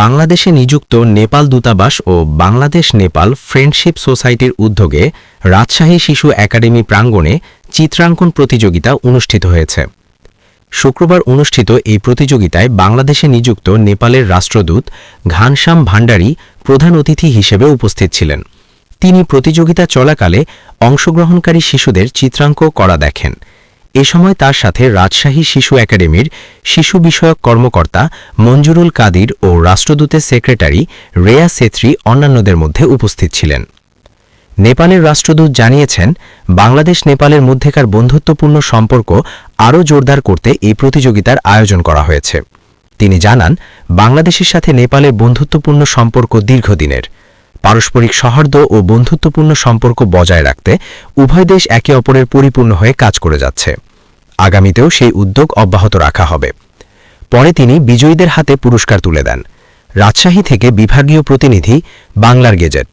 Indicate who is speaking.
Speaker 1: বাংলাদেশে নিযুক্ত নেপাল দূতাবাস ও বাংলাদেশ নেপাল ফ্রেন্ডশিপ সোসাইটির উদ্যোগে রাজশাহী শিশু একাডেমি প্রাঙ্গণে চিত্রাঙ্কন প্রতিযোগিতা অনুষ্ঠিত হয়েছে। শুক্রবার অনুষ্ঠিত এই প্রতিযোগিতায় বাংলাদেশে নিযুক্ত নেপালের রাষ্ট্রদূত ঘানশ্যাম ভান্ডারী প্রধান অতিথি হিসেবে উপস্থিত ছিলেন। তিনি প্রতিযোগিতা চলাকালে অংশগ্রহণকারী শিশুদের চিত্রাঙ্ক করা দেখেন। এ সময় তার সাথে রাজশাহী শিশু একাডেমির শিশু বিষয়ক কর্মকর্তা মঞ্জুরুল কাদির ও রাষ্ট্রদূতের সেক্রেটারি রেয়া সেত্রী অন্যান্যদের মধ্যে উপস্থিত ছিলেন। নেপালের রাষ্ট্রদূত জানিয়েছেন, বাংলাদেশ নেপালের মধ্যেকার বন্ধুত্বপূর্ণ সম্পর্ক আরও জোরদার করতে এই প্রতিযোগিতার আয়োজন করা হয়েছে। তিনি জানান, বাংলাদেশের সাথে নেপালের বন্ধুত্বপূর্ণ সম্পর্ক দীর্ঘদিনের। পারস্পরিক সৌহার্দ্য ও বন্ধুত্বপূর্ণ সম্পর্ক বজায় রাখতে উভয় দেশ একে অপরের পরিপূর্ণ হয়ে কাজ করে যাচ্ছে। আগামীতেও সেই উদ্যোগ অব্যাহত রাখা হবে। পরে তিনি বিজয়ীদের হাতে পুরস্কার তুলে দেন। রাজশাহী থেকে বিভাগীয় প্রতিনিধি বাংলার গেজেট।